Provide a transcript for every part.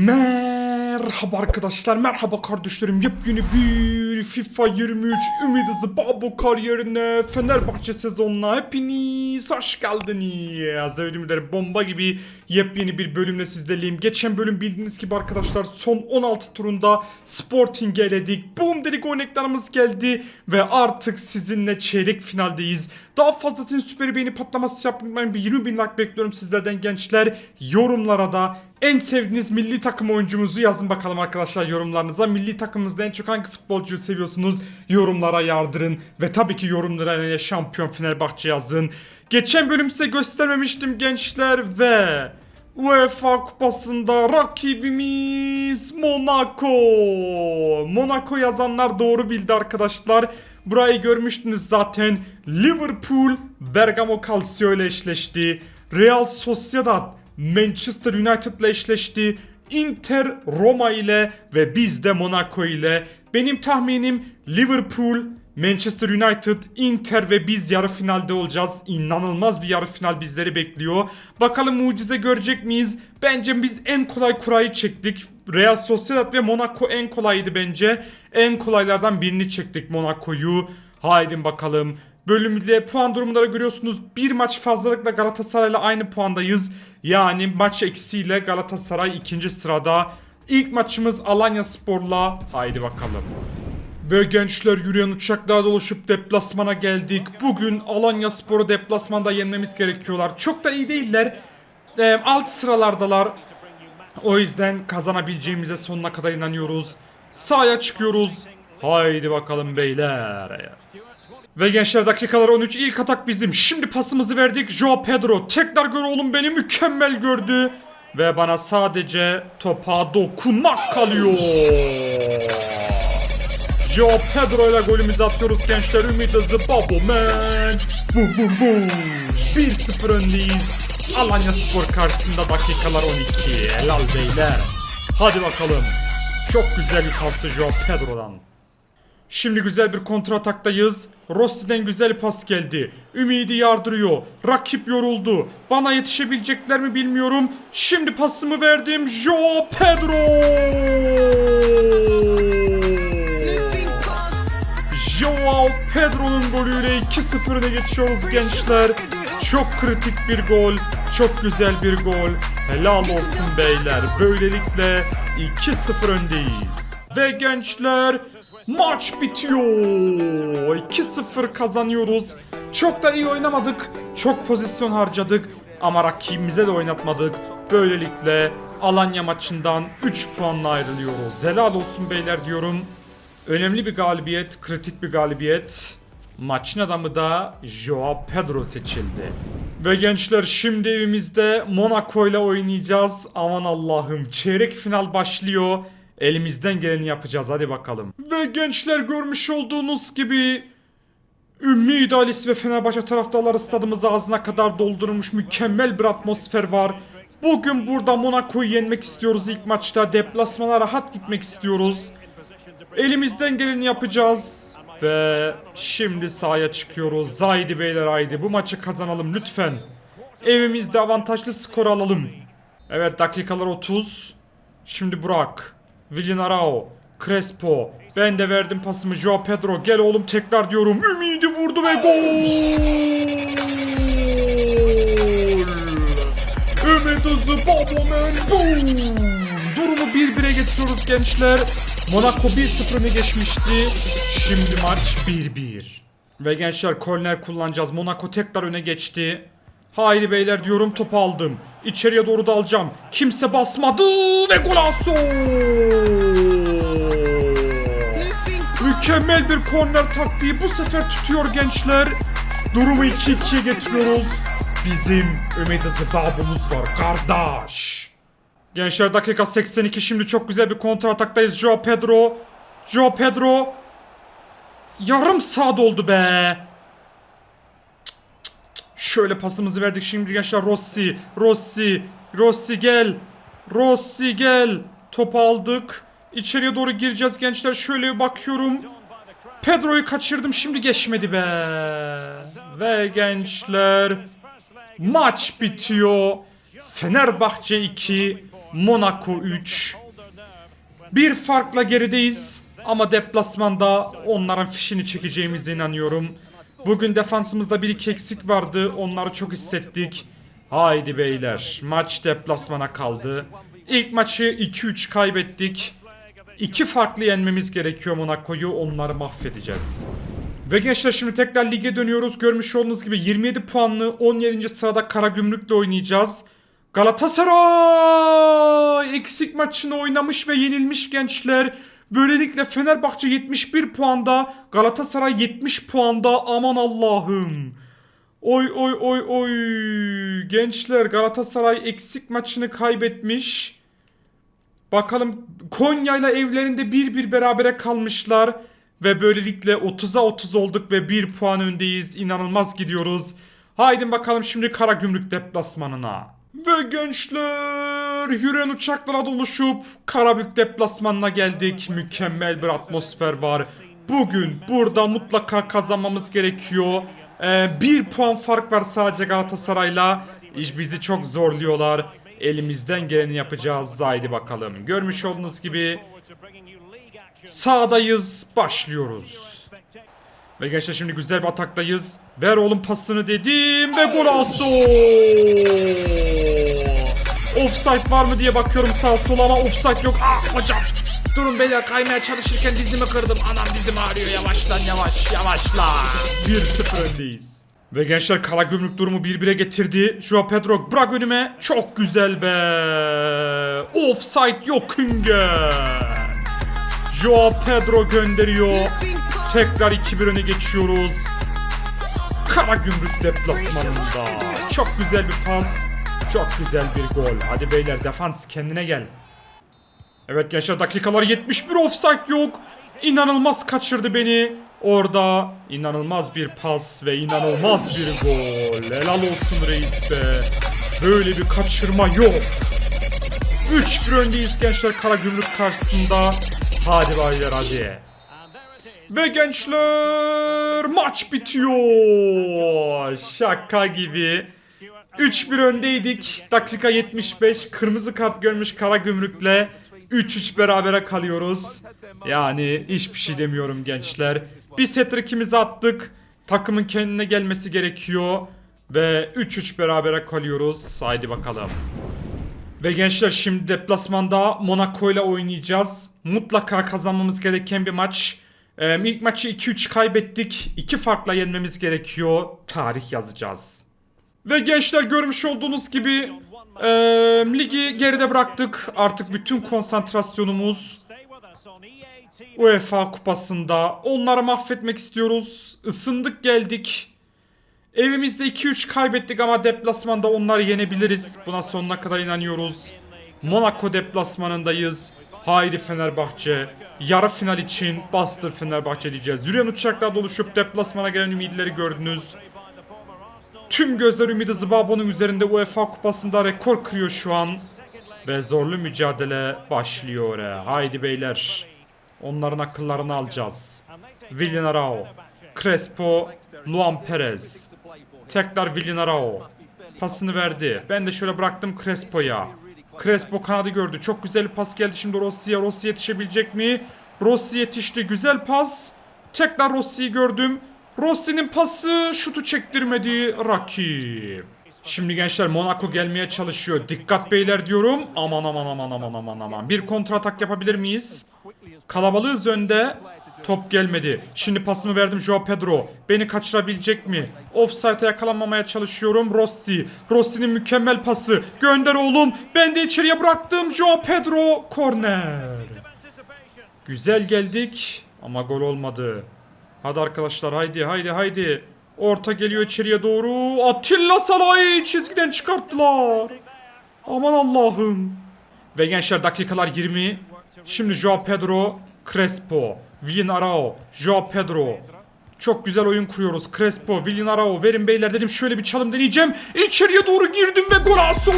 Merhaba arkadaşlar, merhaba kardeşlerim. Yepyeni bir FIFA 23 Ümit Babo kariyerine Fenerbahçe sezonuna hepiniz hoş geldiniz. Ederim bomba gibi yepyeni bir bölümle sizlerleyim. Geçen bölüm bildiğiniz gibi arkadaşlar son 16 turunda Sporting'e eledik. Boom dedik örneklerimiz geldi ve artık sizinle çeyrek finaldeyiz. Daha fazlasını süper beğeni patlaması yapmayın. Bir 20 bin like bekliyorum sizlerden gençler. Yorumlara da en sevdiğiniz milli takım oyuncumuzu yazın bakalım arkadaşlar yorumlarınıza. Milli takımınızda en çok hangi futbolcuyu seviyorsunuz? Yorumlara yardırın. Ve tabii ki yorumlara şampiyon Fenerbahçe yazın. Geçen bölüm size göstermemiştim gençler ve... UEFA kupasında rakibimiz Monaco. Monaco yazanlar doğru bildi arkadaşlar. Burayı görmüştünüz zaten. Liverpool Bergamo Calcio ile eşleşti. Real Sociedad Manchester United ile eşleşti. Inter Roma ile ve biz de Monaco ile. Benim tahminim Liverpool, Manchester United, Inter ve biz yarı finalde olacağız. İnanılmaz bir yarı final bizleri bekliyor. Bakalım mucize görecek miyiz? Bence biz en kolay kurayı çektik. Real Sociedad ve Monaco en kolaydı bence. En kolaylardan birini çektik Monaco'yu. Haydi bakalım. Bölümde puan durumları görüyorsunuz. Bir maç fazlalıkla Galatasaray'la aynı puandayız. Yani maç eksiğiyle Galatasaray ikinci sırada. İlk maçımız Alanya Spor'la. Haydi bakalım. Ve gençler yürüyen uçaklarda dolaşıp deplasmana geldik. Bugün Alanya Spor'u deplasmanda yenmemiz gerekiyorlar. Çok da iyi değiller. Ee, alt sıralardalar. O yüzden kazanabileceğimize sonuna kadar inanıyoruz. Sahaya çıkıyoruz. Haydi bakalım beyler. Ve gençler dakikalar 13 ilk atak bizim. Şimdi pasımızı verdik. Joao Pedro tekrar gör oğlum beni mükemmel gördü. Ve bana sadece topa dokunmak kalıyor. Joao Pedro ile golümüzü atıyoruz gençler. Ümit hızı Babo man. Bum bum bum. 1-0 öndeyiz. Alanya Spor karşısında dakikalar 12. Helal beyler. Hadi bakalım. Çok güzel bir pastı Joao Pedro'dan. Şimdi güzel bir kontra ataktayız. Rossi'den güzel pas geldi. Ümidi yardırıyor. Rakip yoruldu. Bana yetişebilecekler mi bilmiyorum. Şimdi pasımı verdim. Joao Pedro! Joao Pedro'nun golüyle 2-0 öne geçiyoruz gençler. Çok kritik bir gol. Çok güzel bir gol. Helal olsun beyler. Böylelikle 2-0 öndeyiz. Ve gençler maç bitiyor. 2-0 kazanıyoruz. Çok da iyi oynamadık. Çok pozisyon harcadık. Ama rakibimize de oynatmadık. Böylelikle Alanya maçından 3 puanla ayrılıyoruz. Helal olsun beyler diyorum. Önemli bir galibiyet, kritik bir galibiyet. Maçın adamı da Joao Pedro seçildi. Ve gençler şimdi evimizde Monaco ile oynayacağız. Aman Allah'ım çeyrek final başlıyor. Elimizden geleni yapacağız hadi bakalım. Ve gençler görmüş olduğunuz gibi Ümmü İdealist ve Fenerbahçe taraftarları stadımızı ağzına kadar doldurmuş mükemmel bir atmosfer var. Bugün burada Monaco'yu yenmek istiyoruz ilk maçta. Deplasmana rahat gitmek istiyoruz. Elimizden geleni yapacağız. Ve şimdi sahaya çıkıyoruz. Haydi beyler haydi bu maçı kazanalım lütfen. Evimizde avantajlı skor alalım. Evet dakikalar 30. Şimdi Burak. Villanarao. Crespo. Ben de verdim pasımı Joao Pedro. Gel oğlum tekrar diyorum. Ümidi vurdu ve gol. Ümit hızı Babomen. Durumu 1-1'e getiriyoruz gençler. Monaco 1-0 öne geçmişti. Şimdi maç 1-1. Ve gençler korner kullanacağız. Monaco tekrar öne geçti. Haydi beyler diyorum topu aldım. İçeriye doğru da alacağım. Kimse basmadı ve golazo. Mükemmel bir korner taktiği bu sefer tutuyor gençler. Durumu 2-2'ye getiriyoruz. Bizim Ümit Hızı babamız var kardeş. Gençler dakika 82 şimdi çok güzel bir kontra ataktayız. Joao Pedro. Joao Pedro. Yarım saat oldu be. Şöyle pasımızı verdik şimdi gençler Rossi. Rossi. Rossi gel. Rossi gel. Topu aldık. İçeriye doğru gireceğiz gençler. Şöyle bakıyorum. Pedro'yu kaçırdım şimdi geçmedi be. Ve gençler maç bitiyor. Fenerbahçe 2, Monaco 3. Bir farkla gerideyiz ama deplasmanda onların fişini çekeceğimize inanıyorum. Bugün defansımızda bir iki eksik vardı. Onları çok hissettik. Haydi beyler. Maç deplasmana kaldı. İlk maçı 2-3 kaybettik. İki farklı yenmemiz gerekiyor Monaco'yu. Onları mahvedeceğiz. Ve gençler şimdi tekrar lige dönüyoruz. Görmüş olduğunuz gibi 27 puanlı 17. sırada Karagümrük'le oynayacağız. Galatasaray eksik maçını oynamış ve yenilmiş gençler. Böylelikle Fenerbahçe 71 puanda, Galatasaray 70 puanda. Aman Allah'ım. Oy oy oy oy. Gençler Galatasaray eksik maçını kaybetmiş. Bakalım Konya'yla evlerinde bir bir berabere kalmışlar. Ve böylelikle 30'a 30 olduk ve 1 puan öndeyiz. İnanılmaz gidiyoruz. Haydi bakalım şimdi Karagümrük deplasmanına. Ve gençler yürüyen uçaklara doluşup Karabük deplasmanına geldik. Mükemmel bir atmosfer var. Bugün burada mutlaka kazanmamız gerekiyor. Ee, bir puan fark var sadece Galatasaray'la. İş bizi çok zorluyorlar. Elimizden geleni yapacağız. Haydi bakalım. Görmüş olduğunuz gibi sağdayız. Başlıyoruz. Ve gençler şimdi güzel bir ataktayız. Ver oğlum pasını dedim ve golazo. Offside var mı diye bakıyorum sağ sola ama offside yok. Ah hocam. Durun beyler kaymaya çalışırken dizimi kırdım. Anam dizim ağrıyor yavaşlan yavaş yavaşla. 1-0 öndeyiz. Ve gençler Karagümrük durumu 1-1'e getirdi. Joao Pedro bırak önüme. Çok güzel be. Offside yok Hünger. Joao Pedro gönderiyor. Tekrar 2-1 öne geçiyoruz. Karagümrük deplasmanında. Çok güzel bir pas. Çok güzel bir gol. Hadi beyler defans kendine gel. Evet gençler dakikalar 71 offside yok. İnanılmaz kaçırdı beni. Orada inanılmaz bir pas ve inanılmaz bir gol. Helal olsun reis be. Böyle bir kaçırma yok. 3-1 öndeyiz gençler Karagümrük karşısında. Hadi baylar hadi. Ve gençler maç bitiyor. Şaka gibi. 3-1 öndeydik. Dakika 75. Kırmızı kart görmüş Karagümrük'le 3-3 berabere kalıyoruz. Yani hiçbir şey demiyorum gençler. Bir set ikimizi attık. Takımın kendine gelmesi gerekiyor. Ve 3-3 berabere kalıyoruz. Haydi bakalım. Ve gençler şimdi deplasmanda Monaco ile oynayacağız. Mutlaka kazanmamız gereken bir maç. Ee, ilk maçı 2-3 kaybettik. 2 farkla yenmemiz gerekiyor. Tarih yazacağız. Ve gençler görmüş olduğunuz gibi e, ligi geride bıraktık. Artık bütün konsantrasyonumuz UEFA kupasında. Onları mahvetmek istiyoruz. Isındık geldik. Evimizde 2-3 kaybettik ama deplasmanda onları yenebiliriz. Buna sonuna kadar inanıyoruz. Monaco deplasmanındayız. Haydi Fenerbahçe. Yarı final için bastır Fenerbahçe diyeceğiz. Yürüyen uçaklar doluşup deplasmana gelen ümitleri gördünüz. Tüm gözler Ümidi Zıbabo'nun üzerinde UEFA kupasında rekor kırıyor şu an. Ve zorlu mücadele başlıyor. Haydi beyler. Onların akıllarını alacağız. Villanarao, Crespo, Luan Perez. Tekrar Villanarao. Pasını verdi. Ben de şöyle bıraktım Crespo'ya. Crespo kanadı gördü. Çok güzel pas geldi şimdi Rossi'ye. Rossi yetişebilecek mi? Rossi yetişti. Güzel pas. Tekrar Rossi'yi gördüm. Rossi'nin pası şutu çektirmedi rakip. Şimdi gençler Monaco gelmeye çalışıyor. Dikkat beyler diyorum. Aman aman aman aman aman aman. Bir kontratak yapabilir miyiz? Kalabalığız önde. Top gelmedi. Şimdi pasımı verdim Joao Pedro. Beni kaçırabilecek mi? Offside'e yakalanmamaya çalışıyorum. Rossi. Rossi'nin mükemmel pası. Gönder oğlum. Ben de içeriye bıraktım. Joao Pedro. Korner. Güzel geldik. Ama gol olmadı. Hadi arkadaşlar haydi haydi haydi. Orta geliyor içeriye doğru. Atilla Salay çizgiden çıkarttılar. Aman Allah'ım. Ve gençler dakikalar 20. Şimdi Joao Pedro, Crespo, Villarao, Joao Pedro. Çok güzel oyun kuruyoruz. Crespo, Villarao verin beyler dedim şöyle bir çalım deneyeceğim. İçeriye doğru girdim ve golazo.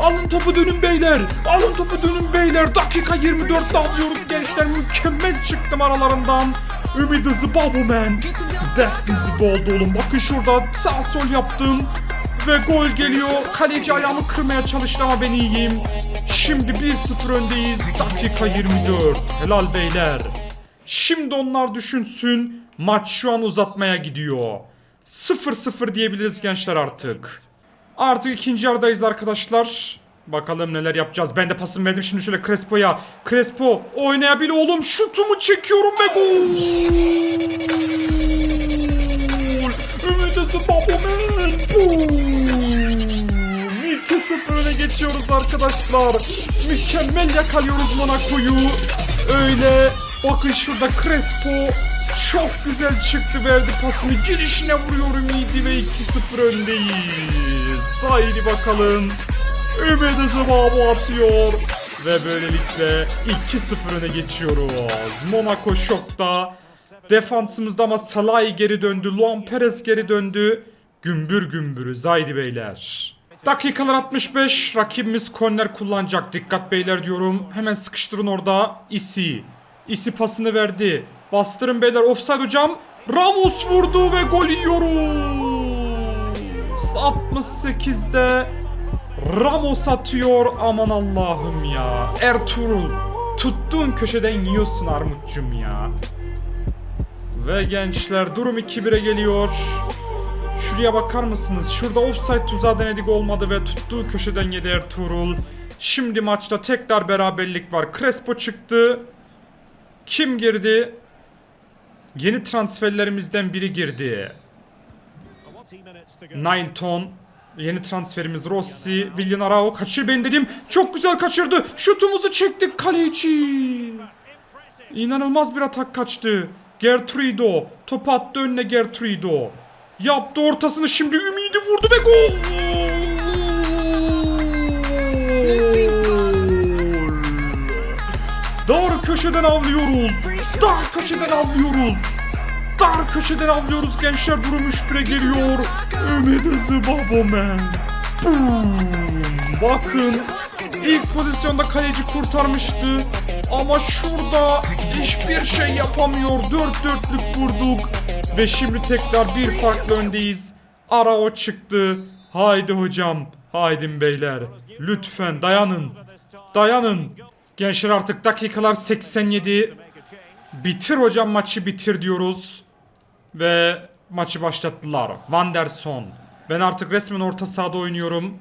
Alın topu dönün beyler. Alın topu dönün beyler. Dakika 24 alıyoruz gençler. Mükemmel çıktım aralarından. Ümit hızı Babumen. Best hızı oldu oğlum. Bakın şurada sağ sol yaptım. Ve gol geliyor. Kaleci ayağımı kırmaya çalıştı ama ben iyiyim. Şimdi 1-0 öndeyiz. Dakika 24. Helal beyler. Şimdi onlar düşünsün. Maç şu an uzatmaya gidiyor. 0-0 diyebiliriz gençler artık. Artık ikinci yarıdayız arkadaşlar. Bakalım neler yapacağız. Ben de pasımı verdim şimdi şöyle Crespo'ya. Crespo oynayabil oğlum. Şutumu çekiyorum ve gol. Ümit Özü Babomen. Boom. 2-0 öne geçiyoruz arkadaşlar. Mükemmel yakalıyoruz Monaco'yu. Öyle bakın şurada Crespo çok güzel çıktı verdi pasını. Girişine vuruyorum iyiydi ve 2-0 öndeyiz. Haydi bakalım. Ümit Babo atıyor. Ve böylelikle 2-0 öne geçiyoruz. Monaco şokta. Defansımızda ama Salah'ı geri döndü. Luan Perez geri döndü. Gümbür gümbürü Zaydi beyler. Dakikalar 65. Rakibimiz korner kullanacak. Dikkat beyler diyorum. Hemen sıkıştırın orada. Isi. Isi pasını verdi. Bastırın beyler. Offside hocam. Ramos vurdu ve gol yiyoruz. 68'de Ramos atıyor. Aman Allah'ım ya. Ertuğrul. Tuttuğun köşeden yiyorsun Armut'cum ya. Ve gençler durum 2-1'e geliyor. Şuraya bakar mısınız? Şurada offside tuzağı denedik olmadı ve tuttuğu köşeden yedi Ertuğrul. Şimdi maçta tekrar beraberlik var. Crespo çıktı. Kim girdi? Yeni transferlerimizden biri girdi. Nailton. Yeni transferimiz Rossi. Willian Arao kaçır ben dedim. Çok güzel kaçırdı. Şutumuzu çektik kaleci. İnanılmaz bir atak kaçtı. Gertrudo. Topu attı önüne Gertrudo. Yaptı ortasını şimdi Ümidi vurdu ve gol. Dar köşeden avlıyoruz. Dar köşeden avlıyoruz. Dar köşeden avlıyoruz gençler durum 3-1'e geliyor. Ümit Hızı Babomen. Bakın ilk pozisyonda kaleci kurtarmıştı. Ama şurada hiçbir şey yapamıyor. Dört dörtlük vurduk. Ve şimdi tekrar bir farklı öndeyiz. Ara o çıktı. Haydi hocam. Haydi beyler. Lütfen dayanın. Dayanın. Gençler artık dakikalar 87. Bitir hocam maçı bitir diyoruz. Ve maçı başlattılar. Vanderson. Ben artık resmen orta sahada oynuyorum.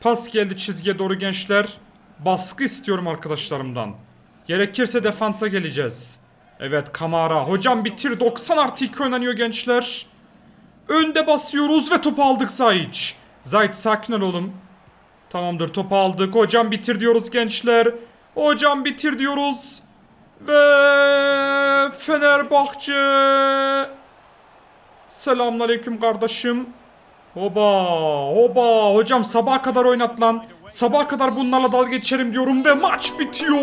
Pas geldi çizgiye doğru gençler. Baskı istiyorum arkadaşlarımdan. Gerekirse defansa geleceğiz. Evet Kamara. Hocam bitir 90 artı 2 oynanıyor gençler. Önde basıyoruz ve topu aldık Zayç. Zayç sakin ol oğlum. Tamamdır topu aldık. Hocam bitir diyoruz gençler. Hocam bitir diyoruz. Ve Fenerbahçe. Selamünaleyküm kardeşim. Hoba hoba hocam sabaha kadar oynat lan. Sabaha kadar bunlarla dalga geçerim diyorum ve maç bitiyor.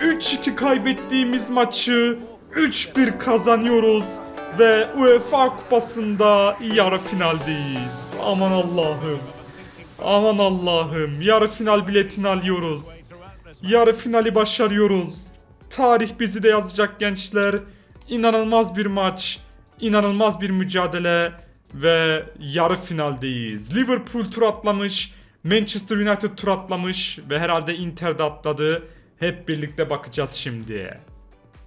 3-2 kaybettiğimiz maçı 3-1 kazanıyoruz ve UEFA kupasında yarı finaldeyiz. Aman Allah'ım. Aman Allah'ım. Yarı final biletini alıyoruz. Yarı finali başarıyoruz. Tarih bizi de yazacak gençler. İnanılmaz bir maç. inanılmaz bir mücadele ve yarı finaldeyiz. Liverpool tur atlamış, Manchester United tur atlamış ve herhalde Inter de atladı. Hep birlikte bakacağız şimdi.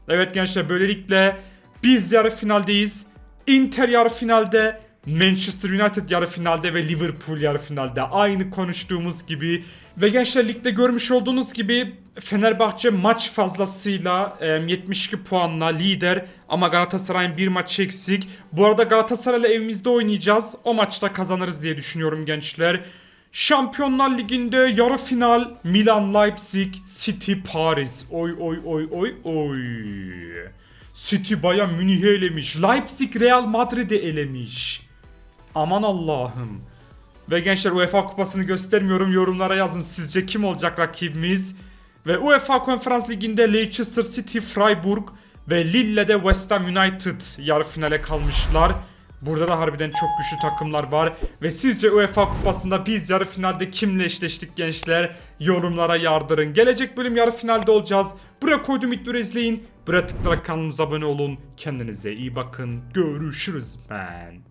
Evet gençler böylelikle biz yarı finaldeyiz. Inter yarı finalde, Manchester United yarı finalde ve Liverpool yarı finalde. Aynı konuştuğumuz gibi. Ve gençler ligde görmüş olduğunuz gibi Fenerbahçe maç fazlasıyla e, 72 puanla lider ama Galatasaray'ın bir maçı eksik. Bu arada Galatasaray'la evimizde oynayacağız. O maçta kazanırız diye düşünüyorum gençler. Şampiyonlar Ligi'nde yarı final Milan Leipzig City Paris. Oy oy oy oy oy. City baya Münih'i elemiş. Leipzig Real Madrid'i elemiş. Aman Allah'ım. Ve gençler UEFA kupasını göstermiyorum. Yorumlara yazın sizce kim olacak rakibimiz? Ve UEFA Konferans Ligi'nde Leicester City, Freiburg ve Lille'de West Ham United yarı finale kalmışlar. Burada da harbiden çok güçlü takımlar var. Ve sizce UEFA kupasında biz yarı finalde kimle eşleştik gençler? Yorumlara yardırın. Gelecek bölüm yarı finalde olacağız. Buraya koydum ilk izleyin. Buraya tıklayarak kanalımıza abone olun. Kendinize iyi bakın. Görüşürüz ben.